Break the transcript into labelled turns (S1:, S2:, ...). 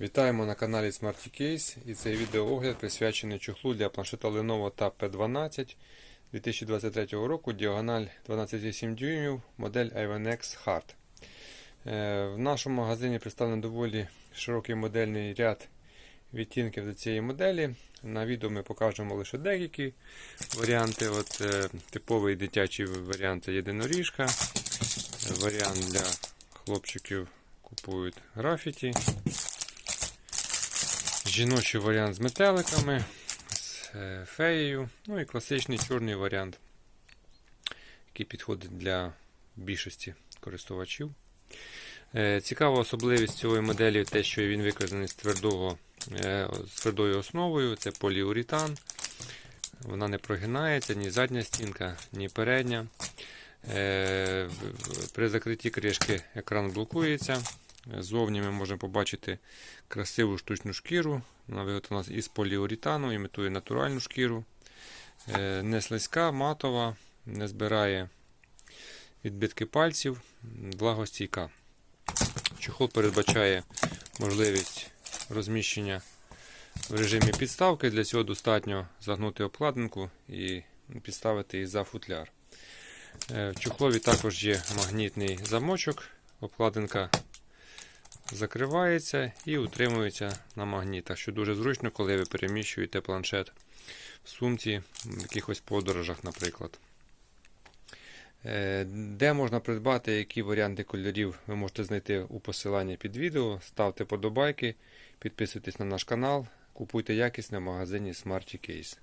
S1: Вітаємо на каналі Smarty Case і цей відеоогляд присвячений чохлу для планшета Lenovo Tab P12 2023 року, діагональ 12,8 дюймів, модель Ivan Hard. Е, В нашому магазині представлено доволі широкий модельний ряд відтінків до цієї моделі. На відео ми покажемо лише деякі варіанти. От, е, Типовий дитячий варіант це єдиноріжка. Варіант для хлопчиків купують графіті. Жіночий варіант з метеликами, з е, феєю, ну і класичний чорний варіант, який підходить для більшості користувачів. Е, Цікава особливість цієї моделі те, що він виконаний з, твердого, е, з твердою основою, це поліуретан. Вона не прогинається, ні задня стінка, ні передня. При закритті кришки екран блокується. Ззовні ми можемо побачити красиву штучну шкіру. Вона виготовлена із поліуретану, імітує натуральну шкіру. Е, Не слизька, матова, не збирає відбитки пальців, благостійка. Чохол передбачає можливість розміщення в режимі підставки. Для цього достатньо загнути обкладинку і підставити її за футляр. Е, В чохлові також є магнітний замочок. Обкладинка закривається і утримується на магнітах, що дуже зручно, коли ви переміщуєте планшет в сумці в якихось подорожах, наприклад. Е, Де можна придбати, які варіанти кольорів ви можете знайти у посиланні під відео. Ставте подобайки, підписуйтесь на наш канал, купуйте якісне в магазині Smarty Case.